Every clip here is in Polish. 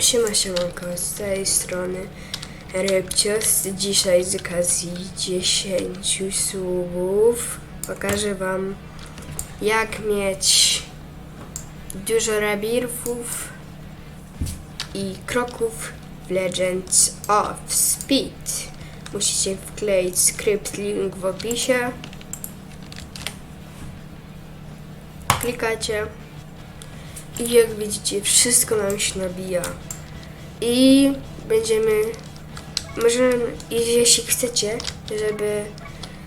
Siema, siemanko, z tej strony Rybcios. Dzisiaj z okazji 10 subów pokażę wam jak mieć dużo rabirów i kroków w Legends of Speed. Musicie wkleić skrypt link w opisie. Klikacie i jak widzicie, wszystko nam się nabija. I będziemy. Możemy, jeśli chcecie, żeby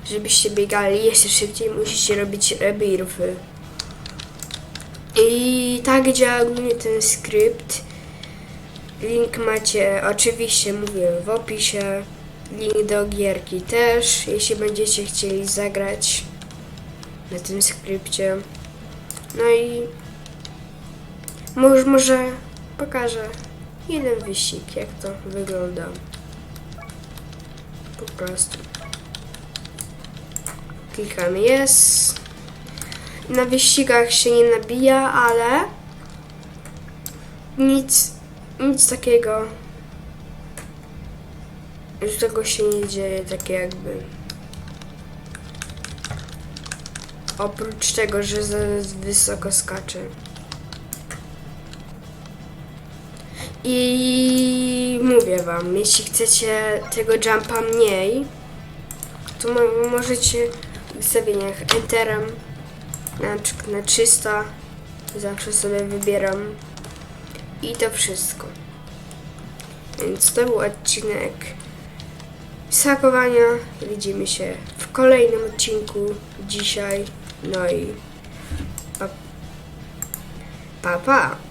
żebyście biegali jeszcze szybciej, musicie robić rebirfy. I tak działa głównie ten skrypt. Link macie oczywiście, mówię, w opisie. Link do gierki też, jeśli będziecie chcieli zagrać na tym skrypcie. No i może, może pokażę jeden wyścig, jak to wygląda. Po prostu. Klikamy jest. Na wyścigach się nie nabija, ale nic, nic takiego, że tego się nie dzieje, takie jakby. Oprócz tego, że za wysoko skacze. I mówię wam, jeśli chcecie tego jumpa mniej, to mo- możecie w ustawieniach enterem na przykład na 300 zawsze sobie wybieram i to wszystko. Więc to był odcinek sakowania. Widzimy się w kolejnym odcinku dzisiaj. No i pa pa. pa.